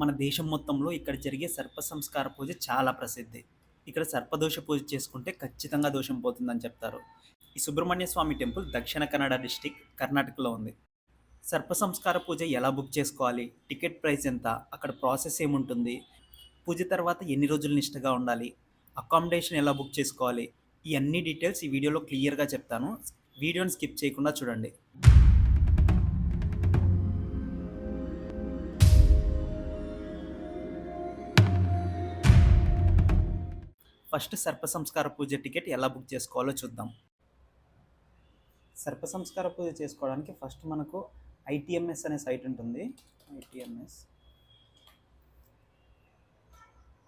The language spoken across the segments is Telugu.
మన దేశం మొత్తంలో ఇక్కడ జరిగే సర్ప సంస్కార పూజ చాలా ప్రసిద్ధి. ఇక్కడ సర్పదోష పూజ చేసుకుంటే ఖచ్చితంగా దోషం పోతుందని చెప్తారు. ఈ సుబ్రహ్మణ్య స్వామి టెంపుల్ దక్షిణ కన్నడ డిస్టిక్ కర్ణాటకలో ఉంది. సర్ప సంస్కార పూజ ఎలా బుక్ చేసుకోవాలి? టికెట్ ప్రైస్ ఎంత? అక్కడ ప్రాసెస్ ఏముంటుంది? పూజ తర్వాత ఎన్ని రోజులు నిష్టగా ఉండాలి? అకామిడేషన్ ఎలా బుక్ చేసుకోవాలి? ఈ అన్ని డీటెయిల్స్ ఈ వీడియోలో క్లియర్గా చెప్తాను. వీడియోని స్కిప్ చేయకుండా చూడండి. ఫస్ట్ సర్ప సంస్కార పూజ టికెట్ ఎలా బుక్ చేసుకోవాలో చూద్దాం. సర్ప సంస్కార పూజ చేసుకోవడానికి ఫస్ట్ మనకు ఐటీఎంఎస్ అనే సైట్ ఉంటుంది. ITMS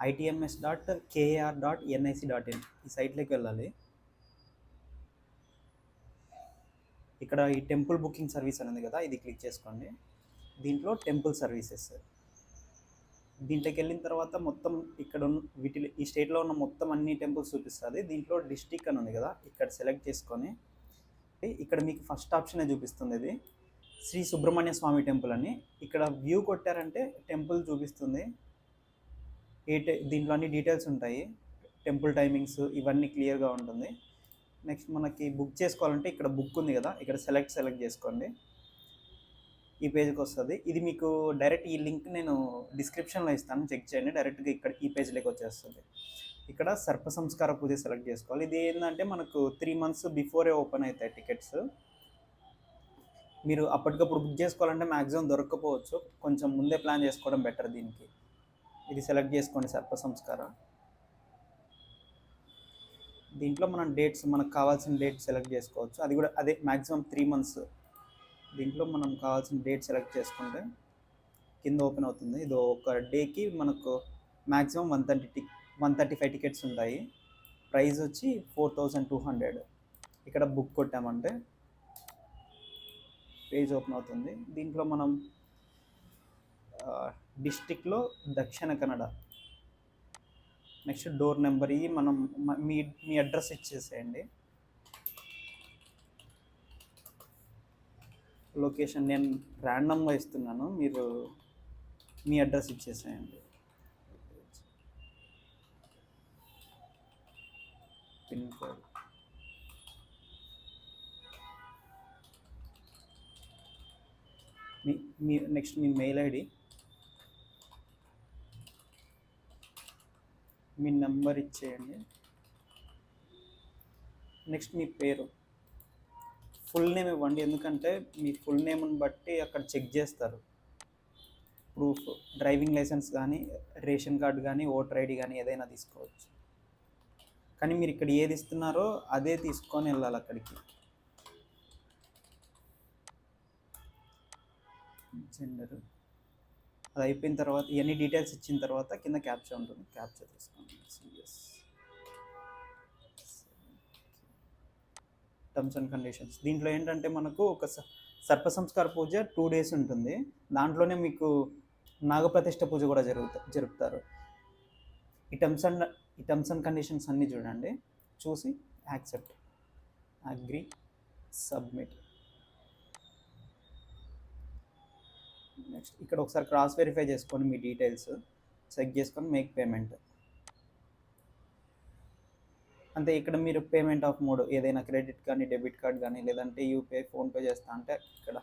ITMS dot KR dot NIC dot in. ఈ సైట్లోకి వెళ్ళాలి. ఇక్కడ ఈ టెంపుల్ బుకింగ్ సర్వీస్ అనేది కదా ఇది క్లిక్ చేసుకోండి. దీంట్లో టెంపుల్ సర్వీసెస్. దీంట్లోకి వెళ్ళిన తర్వాత మొత్తం ఇక్కడ ఉన్న వీటి ఈ స్టేట్లో ఉన్న మొత్తం అన్ని టెంపుల్స్ చూపిస్తుంది. దీంట్లో డిస్టిక్ అని ఉంది కదా ఇక్కడ సెలెక్ట్ చేసుకొని ఇక్కడ మీకు ఫస్ట్ ఆప్షనే చూపిస్తుంది ఇది. శ్రీ సుబ్రహ్మణ్య స్వామి టెంపుల్ అని. ఇక్కడ వ్యూ కొట్టారంటే టెంపుల్ చూపిస్తుంది. ఏ దీంట్లో అన్ని డీటెయిల్స్ ఉంటాయి. టెంపుల్ టైమింగ్స్ ఇవన్నీ క్లియర్గా ఉంటుంది. నెక్స్ట్ మనకి బుక్ చేసుకోవాలంటే ఇక్కడ బుక్ ఉంది కదా ఇక్కడ సెలెక్ట్ సెలెక్ట్ చేసుకోండి. ఈ పేజ్కి వస్తుంది. ఇది మీకు డైరెక్ట్ ఈ లింక్ నేను డిస్క్రిప్షన్లో ఇస్తాను. చెక్ చేయండి. డైరెక్ట్గా ఇక్కడ ఈ పేజ్లోకి వచ్చేస్తుంది. ఇక్కడ సర్ప సంస్కార పూజ సెలెక్ట్ చేసుకోవాలి. ఇది ఏంటంటే మనకు త్రీ మంత్స్ బిఫోరే ఓపెన్ అవుతాయి టికెట్స్ మీరు అప్పటికప్పుడు బుక్ చేసుకోవాలంటే మ్యాక్సిమం దొరకకపోవచ్చు. కొంచెం ముందే ప్లాన్ చేసుకోవడం బెటర్ దీనికి. ఇది సెలెక్ట్ చేసుకోండి సర్ప సంస్కారం. దీంట్లో మనం డేట్స్ మనకు కావాల్సిన డేట్ సెలెక్ట్ చేసుకోవచ్చు. అది కూడా అదే మ్యాక్సిమం త్రీ మంత్స్ దీంట్లో మనం కావాల్సిన డేట్ సెలెక్ట్ చేసుకుంటే కింద ఓపెన్ అవుతుంది. ఇది ఒక డేకి మనకు maximum one thirty tick one thirty five tickets ఉంటాయి. ప్రైస్ వచ్చి ఫోర్ థౌజండ్ టూ హండ్రెడ్. ఇక్కడ బుక్ కొట్టామంటే పేజ్ ఓపెన్ అవుతుంది. దీంట్లో మనం డిస్టిక్లో దక్షిణ కన్నడ. నెక్స్ట్ డోర్ నెంబర్ ఇవి మనం మీ మీ అడ్రస్ ఇచ్చేసేయండి. లొకేషన్ నేను ర్యాండమ్గా ఇస్తున్నాను. మీరు మీ అడ్రస్ ఇచ్చేసేయండి. Pin code. మీ మీ నెక్స్ట్ మీ మెయిల్ ఐడి. మీ నెంబర్ ఇచ్చేయండి. నెక్స్ట్ మీ పేరు. ఫుల్ నేమ్ ఇవ్వండి. ఎందుకంటే మీ ఫుల్ నేమ్ని బట్టి అక్కడ చెక్ చేస్తారు. ప్రూఫ్ డ్రైవింగ్ లైసెన్స్ కానీ రేషన్ కార్డు కానీ ఓటర్ ఐడి కానీ ఏదైనా తీసుకోవచ్చు. కానీ మీరు ఇక్కడ ఏది ఇస్తున్నారో అదే తీసుకొని వెళ్ళాలి అక్కడికి. జెండరు. అది అయిపోయిన తర్వాత ఇవన్నీ డీటెయిల్స్ ఇచ్చిన తర్వాత కింద క్యాప్చర్ ఉంటుంది. క్యాప్చర్ తీసుకోండి. టర్మ్స్ అండ్ కండిషన్స్ దీంట్లో ఏంటంటే మనకు ఒక స- సర్ప సంస్కార పూజ టూ డేస్ ఉంటుంది. దాంట్లోనే మీకు నాగప్రతిష్ఠ పూజ కూడా జరుగుతా జరుపుతారు. ఈ టర్మ్స్ అండ్ ఈ టర్మ్స్ అండ్ కండిషన్స్ అన్నీ చూడండి. చూసి యాక్సెప్ట్ అగ్రి సబ్మిట్ నెక్స్ట్ ఇక్కడ ఒకసారి క్రాస్ వెరిఫై చేసుకొని మీ డీటెయిల్స్ చెక్ చేసుకొని మేక్ పేమెంట్ అంతే ఇక్కడ మీరు పేమెంట్ ఆఫ్ మోడ్ ఏదైనా క్రెడిట్ కానీ డెబిట్ కార్డ్ కానీ లేదంటే యూపీఐ ఫోన్పే చేస్తా అంటే ఇక్కడ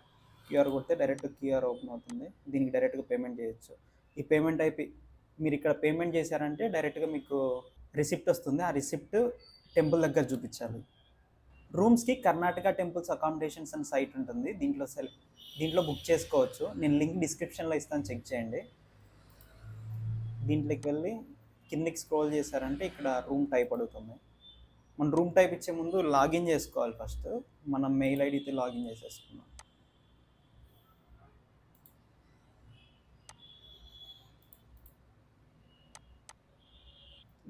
క్యూఆర్ కొడితే డైరెక్ట్ క్యూఆర్ ఓపెన్ అవుతుంది. దీనికి డైరెక్ట్గా పేమెంట్ చేయొచ్చు. ఈ పేమెంట్ అయిపోయి మీరు ఇక్కడ పేమెంట్ చేశారంటే డైరెక్ట్గా మీకు రిసిప్ట్ వస్తుంది. ఆ రిసిప్ట్ టెంపుల్ దగ్గర చూపించాలి. రూమ్స్కి కర్ణాటక టెంపుల్స్ అకామిడేషన్స్ అని సైట్ ఉంటుంది. దీంట్లో సెల్ దీంట్లో బుక్ చేసుకోవచ్చు. నేను లింక్ డిస్క్రిప్షన్లో ఇస్తాను చెక్ చేయండి. దీంట్లోకి వెళ్ళి కిందికి స్క్రోల్ చేశారంటే ఇక్కడ రూమ్ టైప్ అడుగుతుంది. మన రూమ్ టైప్ ఇచ్చే ముందు లాగిన్ చేసుకోవాలి ఫస్ట్. మనం మెయిల్ ఐడితో లాగిన్ చేసేసుకున్నాం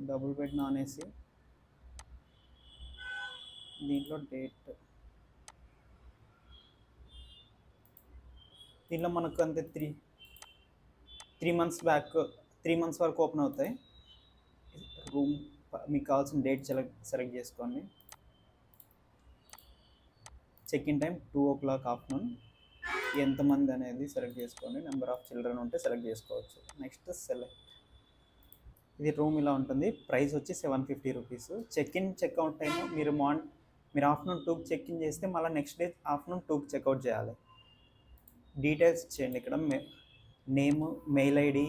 డబుల్ బెడ్ నాన్ ఏసీ దీంట్లో డేట్. దీంట్లో మనకు అంతే three three months back three months వరకు ఓపెన్ అవుతాయి. రూమ్ మీకు కావాల్సిన డేట్ సెలెక్ట్ సెలెక్ట్ చేసుకోండి. Check in time two o'clock afternoon ఎంతమంది అనేది సెలెక్ట్ చేసుకోండి. నెంబర్ ఆఫ్ చిల్డ్రన్ ఉంటే సెలెక్ట్ చేసుకోవచ్చు. నెక్స్ట్ సెలెక్ట్ ఇది రూమ్ ఇలా ఉంటుంది. ప్రైస్ వచ్చి seven fifty rupees check in checkout time మీరు మార్న్ మీరు ఆఫ్టర్నూన్ టూకి చెక్ ఇన్ చేస్తే మళ్ళీ నెక్స్ట్ డే ఆఫ్టర్నూన్ టూకి చెక్అవుట్ చేయాలి. డీటెయిల్స్ ఇచ్చేయండి ఇక్కడ. Name mail ID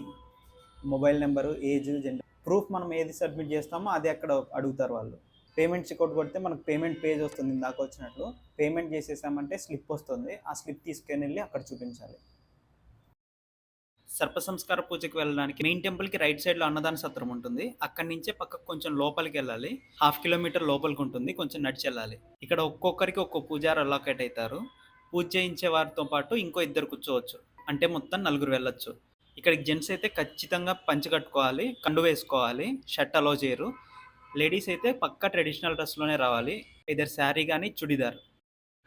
mobile number age gender proof మనం ఏది సబ్మిట్ చేస్తామో అది అక్కడ అడుగుతారు వాళ్ళు. పేమెంట్ చెక్అవుట్ కొడితే మనకు పేమెంట్ పేజ్ వస్తుంది ఇందాక వచ్చినట్లు పేమెంట్ చేసేసామంటే స్లిప్ వస్తుంది. ఆ స్లిప్ తీసుకొని వెళ్ళి అక్కడ చూపించాలి. సర్పసంస్కార పూజకి వెళ్ళడానికి మెయిన్ టెంపుల్కి రైట్ సైడ్లో అన్నదాన సత్రం ఉంటుంది. అక్కడి నుంచే పక్కకు కొంచెం లోపలికి వెళ్ళాలి. హాఫ్ కిలోమీటర్ లోపలికి ఉంటుంది. కొంచెం నడిచి వెళ్ళాలి. ఇక్కడ ఒక్కొక్కరికి ఒక్కో పూజారు అలొకేట్ అవుతారు. పూజ చేయించే వారితో పాటు ఇంకో ఇద్దరు కూర్చోవచ్చు. అంటే మొత్తం నలుగురు వెళ్ళొచ్చు. ఇక్కడ జెంట్స్ అయితే ఖచ్చితంగా పంచి కట్టుకోవాలి కండు వేసుకోవాలి షర్ట్ అలో చేయరు. లేడీస్ అయితే పక్కా ట్రెడిషనల్ డ్రెస్లోనే రావాలి. ఇద్దరు శారీ కానీ చుడిదార్.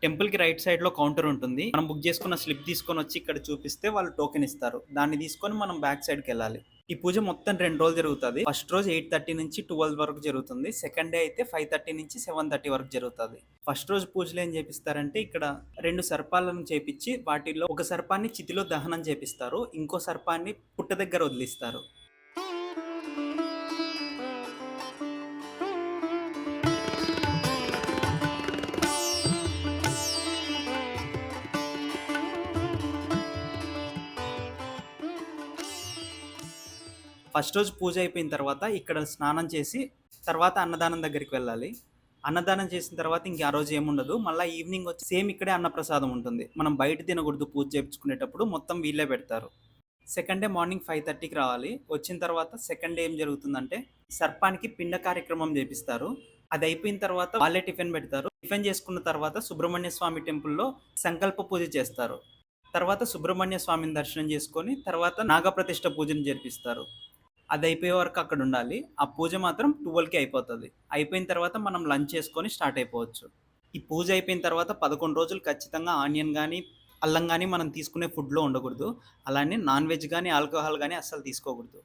టెంపుల్కి రైట్ సైడ్లో కౌంటర్ ఉంటుంది. మనం బుక్ చేసుకున్న స్లిప్ తీసుకొని వచ్చి ఇక్కడ చూపిస్తే వాళ్ళు టోకెన్ ఇస్తారు. దాన్ని తీసుకొని మనం బ్యాక్ సైడ్కి వెళ్ళాలి. ఈ పూజ మొత్తం రెండు రోజులు జరుగుతుంది. ఫస్ట్ రోజు ఎయిట్ థర్టీ నుంచి ట్వెల్వ్ వరకు జరుగుతుంది. సెకండ్ డే అయితే ఫైవ్ థర్టీ నుంచి సెవెన్ థర్టీ వరకు జరుగుతుంది. ఫస్ట్ రోజు పూజలు ఏం చేపిస్తారంటే ఇక్కడ రెండు సర్పాలను చేపించి వాటిలో ఒక సర్పాన్ని చితిలో దహనం చేపిస్తారు. ఇంకో సర్పాన్ని పుట్ట దగ్గర వదిలిస్తారు. ఫస్ట్ రోజు పూజ అయిపోయిన తర్వాత ఇక్కడ స్నానం చేసి తర్వాత అన్నదానం దగ్గరికి వెళ్ళాలి. అన్నదానం చేసిన తర్వాత ఇంకా ఆ రోజు ఏముండదు మళ్ళీ ఈవినింగ్ వచ్చి సేమ్ ఇక్కడే అన్నప్రసాదం ఉంటుంది. మనం బయట తినకూడదు పూజ చేయించుకునేటప్పుడు మొత్తం వీళ్ళే పెడతారు. సెకండ్ డే మార్నింగ్ ఫైవ్ థర్టీకి రావాలి. వచ్చిన తర్వాత సెకండ్ డే ఏం జరుగుతుందంటే సర్పానికి పిండ కార్యక్రమం చేపిస్తారు. అది అయిపోయిన తర్వాత వాళ్ళే టిఫిన్ పెడతారు. టిఫిన్ చేసుకున్న తర్వాత సుబ్రహ్మణ్య స్వామి టెంపుల్లో సంకల్ప పూజ చేస్తారు. తర్వాత సుబ్రహ్మణ్య స్వామిని దర్శనం చేసుకొని తర్వాత నాగప్రతిష్ఠ పూజను జరిపిస్తారు. అది అయిపోయే వరకు అక్కడ ఉండాలి ఆ పూజ మాత్రం ట్వెల్వ్కి అయిపోతుంది. అయిపోయిన తర్వాత మనం లంచ్ చేసుకొని స్టార్ట్ అయిపోవచ్చు. ఈ పూజ అయిపోయిన తర్వాత పదకొండు రోజులు ఖచ్చితంగా ఆనియన్ కానీ అల్లం కానీ మనం తీసుకునే ఫుడ్లో ఉండకూడదు. అలానే నాన్ వెజ్ కానీ ఆల్కహాల్ కానీ అస్సలు తీసుకోకూడదు.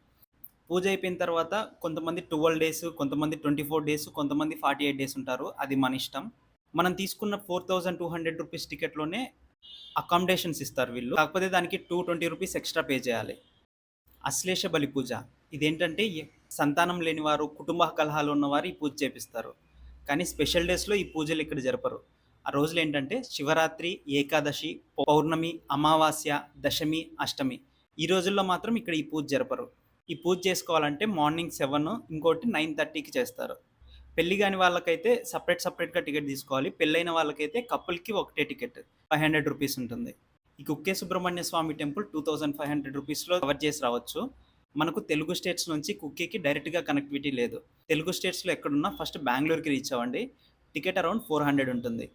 పూజ అయిపోయిన తర్వాత కొంతమంది ట్వెల్వ్ డేస్ కొంతమంది ట్వంటీ ఫోర్ డేస్ కొంతమంది ఫార్టీ ఎయిట్ డేస్ ఉంటారు. అది మన ఇష్టం. మనం తీసుకున్న four thousand two hundred rupees టికెట్లోనే accommodations ఇస్తారు వీళ్ళు. కాకపోతే దానికి two twenty rupees extra pay చేయాలి. అశ్లేష బలి పూజ. ఇదేంటంటే సంతానం లేని వారు కుటుంబ కలహాలు ఉన్నవారు ఈ పూజ చేపిస్తారు. కానీ స్పెషల్ డేస్లో ఈ పూజలు ఇక్కడ జరపరు. ఆ రోజులు ఏంటంటే శివరాత్రి ఏకాదశి పౌర్ణమి అమావాస్య దశమి అష్టమి. ఈ రోజుల్లో మాత్రం ఇక్కడ ఈ పూజ జరపరు. ఈ పూజ చేసుకోవాలంటే మార్నింగ్ సెవెన్ ఇంకోటి నైన్ థర్టీకి చేస్తారు. పెళ్ళి కాని వాళ్ళకైతే సపరేట్ సపరేట్గా టికెట్ తీసుకోవాలి. పెళ్ళైన వాళ్ళకైతే కపుల్కి ఒకటే టికెట్ ఫైవ్ హండ్రెడ్ రూపీస్ ఉంటుంది. ఈ Kukke Subramanya Swamy temple two thousand five hundred రూపీస్లో కవర్ చేసి రావచ్చు. మనకు తెలుగు స్టేట్స్ నుంచి కుక్కేకి డైరెక్ట్గా కనెక్టివిటీ లేదు. తెలుగు స్టేట్స్లో ఎక్కడున్నా ఫస్ట్ బెంగళూరుకి రీచ్ అవ్వండి. టికెట్ అరౌండ్ ఫోర్ హండ్రెడ్ ఉంటుంది.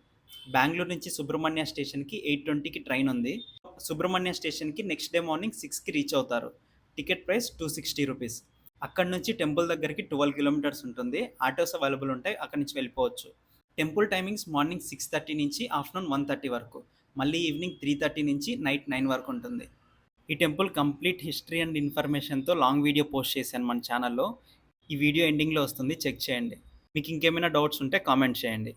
బెంగళూరు నుంచి సుబ్రహ్మణ్య స్టేషన్కి ఎయిట్ ట్వంటీకి ట్రైన్ ఉంది. సుబ్రహ్మణ్య స్టేషన్కి నెక్స్ట్ డే మార్నింగ్ సిక్స్కి రీచ్ అవుతారు. Ticket price two sixty rupees. అక్కడ నుంచి టెంపుల్ దగ్గరికి ట్వెల్వ్ కిలోమీటర్స్ ఉంటుంది. ఆటోస్ అవైలబుల్ ఉంటాయి. అక్కడి నుంచి వెళ్ళిపోవచ్చు. Temple timings morning six thirty నుంచి ఆఫ్టర్నూన్ వన్ థర్టీ వరకు. మళ్ళీ ఈవినింగ్ త్రీ థర్టీ నుంచి నైట్ నైన్ వరకు ఉంటుంది. ఈ టెంపుల్ కంప్లీట్ హిస్టరీ అండ్ ఇన్ఫర్మేషన్తో లాంగ్ వీడియో పోస్ట్ చేశాను మన ఛానల్లో. ఈ వీడియో ఎండింగ్లో వస్తుంది. చెక్ చేయండి. మీకు ఇంకేమైనా డౌట్స్ ఉంటే కామెంట్ చేయండి.